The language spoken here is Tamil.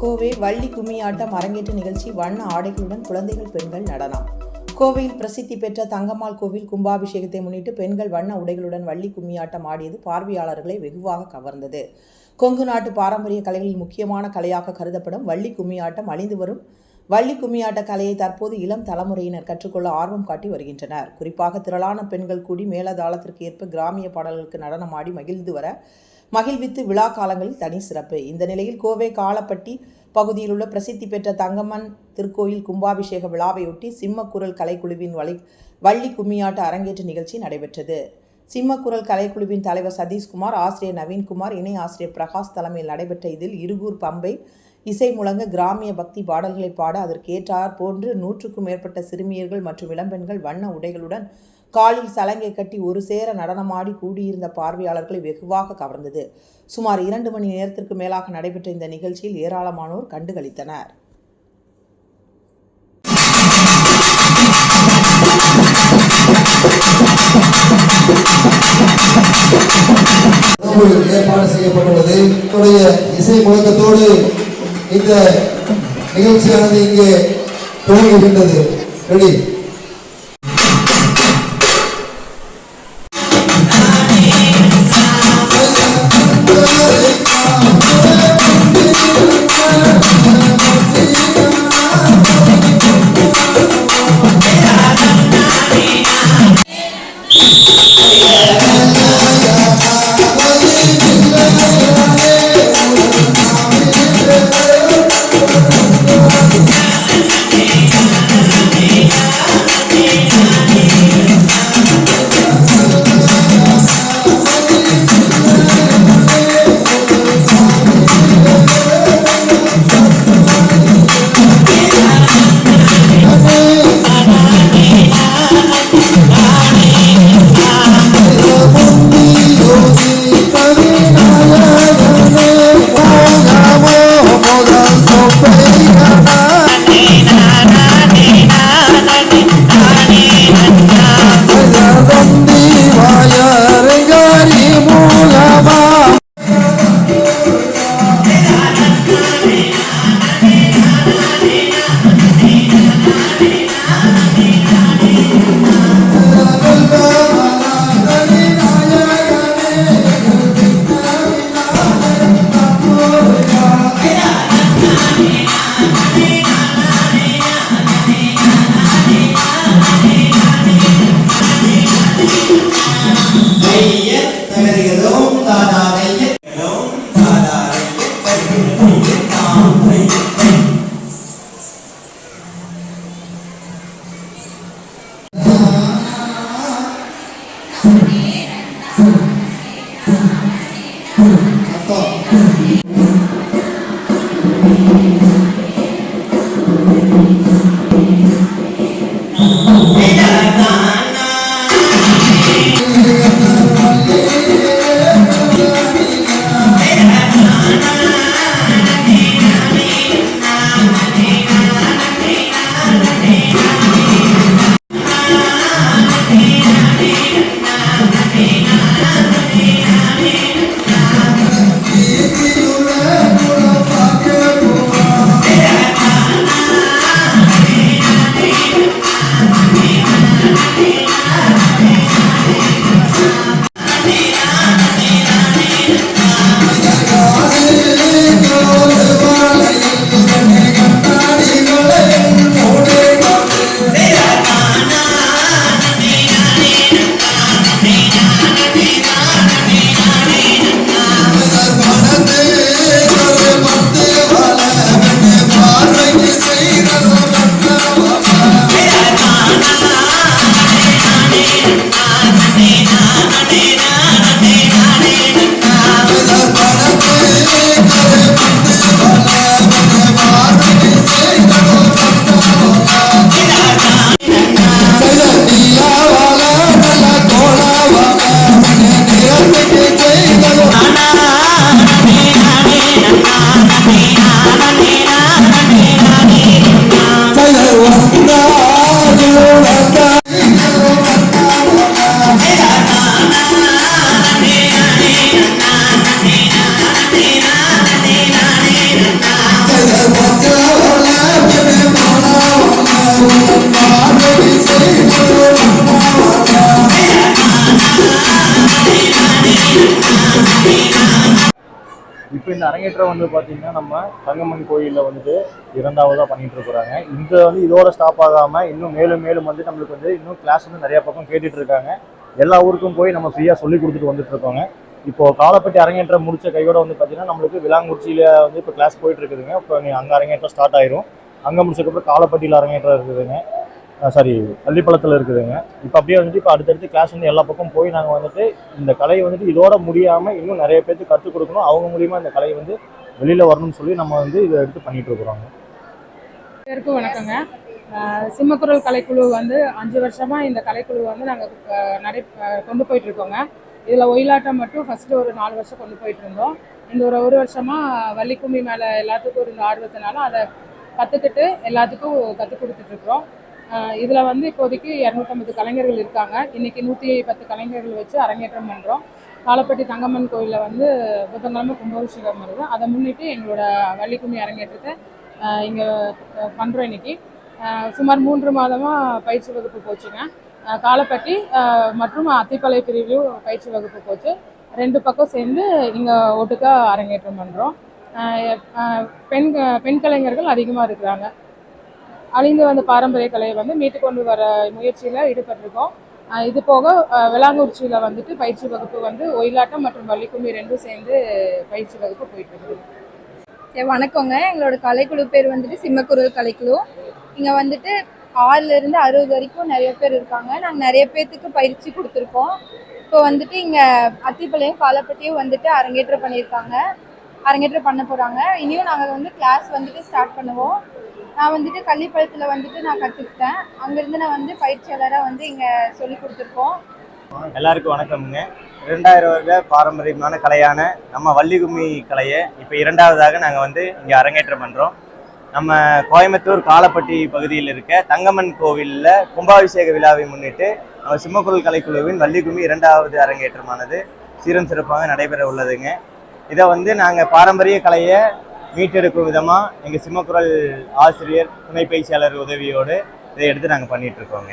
கோவை வள்ளி கும்மியாட்டம் அரங்கேற்ற நிகழ்ச்சி வண்ண ஆடைகளுடன் குழந்தைகள் பெண்கள் நடனம். கோவையில் பிரசித்தி பெற்ற தங்கம்மாள் கோவில் கும்பாபிஷேகத்தை முன்னிட்டு பெண்கள் வண்ண உடைகளுடன் வள்ளி கும்மியாட்டம் ஆடியது பார்வையாளர்களை வெகுவாக கவர்ந்தது. கொங்கு நாட்டு பாரம்பரிய கலைகளில் முக்கியமான கலையாக கருதப்படும் வள்ளி கும்மியாட்டம் அழிந்து வரும். வள்ளி கும்மியாட்ட கலையை தற்போது இளம் தலைமுறையினர் கற்றுக்கொள்ள ஆர்வம் காட்டி வருகின்றனர். குறிப்பாக திரளான பெண்கள் கூடி மேலதாளத்திற்கு ஏற்ப கிராமிய பாடல்களுக்கு நடனமாடி மகிழ்ந்து வர மகிழ்வித்து விழா காலங்களில் தனி சிறப்பு. இந்த நிலையில் கோவை காலப்பட்டி பகுதியில் உள்ள பிரசித்தி பெற்ற தங்கம்மன் திருக்கோயில் கும்பாபிஷேக விழாவையொட்டி சிம்மக்குரல் கலைக்குழுவின் வலை வள்ளி கும்மியாட்ட அரங்கேற்ற நிகழ்ச்சி நடைபெற்றது. சிம்மக்குரல் கலைக்குழுவின் தலைவர் சதீஷ்குமார் ஆசிரியர் நவீன்குமார் இணை ஆசிரியர் பிரகாஷ் தலைமையில் நடைபெற்ற இதில் இருகூர் பம்பை இசை முழங்க கிராமிய பக்தி பாடல்களை பாட அதற்கேற்றார் போன்று நூற்றுக்கும் மேற்பட்ட சிறுமியர்கள் மற்றும் இளம்பெண்கள் வண்ண உடைகளுடன் காலில் சலங்கை கட்டி ஒரு சேர நடனமாடி கூடியிருந்த பார்வையாளர்களை வெகுவாக கவர்ந்தது. சுமார் இரண்டு மணி நேரத்திற்கு மேலாக நடைபெற்ற இந்த நிகழ்ச்சியில் ஏராளமானோர் கண்டுகளித்தனர். ஏற்பாடு செய்யப்பட்டுள்ளது. என்னுடைய இசை முழக்கத்தோடு இந்த நிகழ்ச்சியானது இங்கே துவங்குகின்றது. ரெடி Oh, இப்போ இந்த அரங்கேற்றம் வந்து பார்த்தீங்கன்னா நம்ம தங்கம்மன் கோயிலில் வந்து இரண்டாவதாக பண்ணிட்டு இருக்கிறாங்க. இந்த வந்து இதோட ஸ்டாப் ஆகாமல் இன்னும் மேலும் மேலும் வந்து நம்மளுக்கு வந்து இன்னும் கிளாஸ் வந்து நிறையா பக்கம் கேட்டுட்டு இருக்காங்க. எல்லா ஊருக்கும் போய் நம்ம ஃப்ரீயாக சொல்லி கொடுத்துட்டு வந்துட்டு இருக்கோங்க. இப்போ காலப்பட்டி அரங்கேற்றம் முடித்த கையோட வந்து பார்த்தீங்கன்னா நம்மளுக்கு விலாங்குறிச்சியில் வந்து இப்போ கிளாஸ் போயிட்டுருக்குதுங்க இப்போ அங்கே அரங்கேற்றம் ஸ்டார்ட் ஆயிரும். அங்கே முடிச்சதுக்கப்புறம் காலப்பட்டியில் அரங்கேற்றம் இருக்குதுங்க. சாரி பள்ளிப்பழத்தில் இருக்குதுங்க. இப்போ அப்படியே வந்துட்டு இப்போ அடுத்தடுத்து கிளாஸ் வந்து எல்லா பக்கம் போய் நாங்கள் வந்துட்டு இந்த கலையை வந்துட்டு இதோட முடியாமல் இன்னும் நிறைய பேர்த்து கற்றுக் கொடுக்கணும். அவங்க மூலியமாக இந்த கலை வந்து வெளியில் வரணும்னு சொல்லி நம்ம வந்து இதை எடுத்து பண்ணிகிட்டு இருக்கிறோங்க. பேருக்கும் வணக்கங்க. சிம்மக்குரல் கலைக்குழு வந்து அஞ்சு வருஷமாக இந்த கலைக்குழு வந்து நாங்கள் நடை கொண்டு போயிட்டுருக்கோங்க. இதில் ஒயிலாட்டம் மட்டும் ஃபஸ்ட்டு ஒரு நாலு வருஷம் கொண்டு போயிட்டு இருந்தோம் இந்த ஒரு ஒரு வருஷமாக வள்ளிக்கும்மி மேலே எல்லாத்துக்கும் இருந்த ஆர்வத்தினால அதை கற்றுக்கிட்டு எல்லாத்துக்கும் கற்றுக் கொடுத்துட்ருக்குறோம் இதில் வந்து இப்போதைக்கு இரநூத்தம்பது கலைஞர்கள் இருக்காங்க. இன்றைக்கி நூற்றி பத்து கலைஞர்கள் வச்சு அரங்கேற்றம் பண்ணுறோம் காலப்பட்டி தங்கம்மன் கோயிலில் வந்து புதன்கிழமை கும்பாபிஷேகம் வருது. அதை முன்னிட்டு எங்களோட வள்ளிக்கும்மி அரங்கேற்றத்தை இங்கே பண்ணுறோம் இன்னைக்கு. சுமார் மூன்று மாதமாக பயிற்சி வகுப்பு போச்சுங்க. காலப்பட்டி மற்றும் அத்திப்பளை பிரிவிலும் பயிற்சி வகுப்பு போச்சு. ரெண்டு பக்கம் சேர்ந்து இங்கே ஒட்டுக்கா அரங்கேற்றம் பண்ணுறோம் பெண் பெண் கலைஞர்கள் அதிகமாக இருக்கிறாங்க. அழிந்து வந்த பாரம்பரிய கலையை வந்து மீட்டு கொண்டு வர முயற்சியில் ஈடுபட்டிருக்கோம். அஹ் இது போக விளாங்குறிச்சியில் வந்துட்டு பயிற்சி வகுப்பு வந்து ஒயிலாட்டம் மற்றும் வள்ளிக்கும்மி ரெண்டும் சேர்ந்து பயிற்சி வகுப்பு போயிட்டு இருக்குது சரி வணக்கங்க. எங்களோட கலைக்குழு பேர் வந்துட்டு சிம்மக்குரல் கலைக்குழு. இங்கே வந்துட்டு ஆறுல இருந்து அறுபது வரைக்கும் நிறைய பேர் இருக்காங்க. நாங்கள் நிறைய பேர்த்துக்கு பயிற்சி கொடுத்துருக்கோம். இப்போ வந்துட்டு இங்கே அத்திப்பாளையம் காலப்பட்டியும் வந்துட்டு அரங்கேற்றம் பண்ணியிருக்காங்க. அரங்கேற்றம் பண்ண போகிறாங்க இனியும் நாங்கள் வந்து கிளாஸ் வந்துட்டு ஸ்டார்ட் பண்ணுவோம். நான் வந்துட்டு கள்ளிப்பழத்தில் வந்துட்டு நான் கற்றுக்கிட்டேன் அங்கேருந்து நான் வந்து பயிற்சியாளராக வந்து இங்கே சொல்லி கொடுத்துருக்கோம். எல்லாருக்கும் வணக்கம்ங்க. இரண்டாயிரம் வருட பாரம்பரியமான கலையான நம்ம வள்ளிகும்மி கலையை இப்போ இரண்டாவதாக நாங்கள் வந்து இங்கே அரங்கேற்றம் பண்ணுறோம் நம்ம கோயம்புத்தூர் காலப்பட்டி பகுதியில் இருக்க தங்கம்மன் கோவிலில் கும்பாபிஷேக விழாவை முன்னிட்டு நம்ம சிம்மக்குரல் கலைக்குழுவின் வள்ளிகும்மி இரண்டாவது அரங்கேற்றமானது சீரம் சிறப்பாக நடைபெற உள்ளதுங்க. இதை வந்து நாங்கள் பாரம்பரிய கலையை மீட்டெடுக்கும் விதமாக எங்கள் சிம்மக்குரல் ஆசிரியர் துணை பயிற்சியாளர் உதவியோடு இதை எடுத்து நாங்கள் பண்ணிகிட்ருக்கோங்க